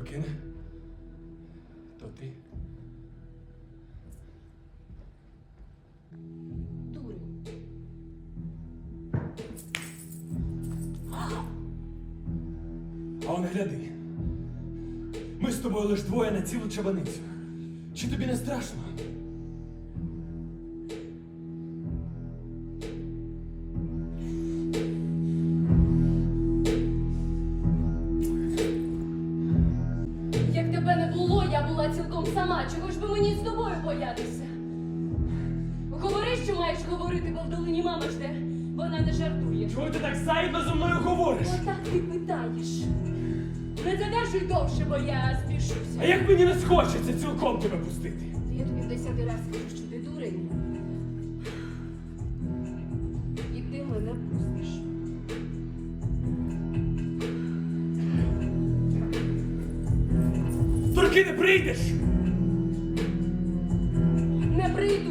Туркине? То ти? Дурень. А он гляди. Ми з тобою лиш двоє на цілу чабаницю. Чи тобі не страшно? Тебе не було, я була цілком сама. Чого ж би мені з тобою боятися? Говори, що маєш говорити, бо в долині мама жде. Вона не жартує. Чого ти так сайдно зі мною говориш? Отак ти питаєш. Не задержуй довше, бо я А як мені не схочеться цілком тебе пустити? Я тобі в десятий раз скажу, що ти дурень. І ти мене пустиш. ти не прийдеш. Не прийду.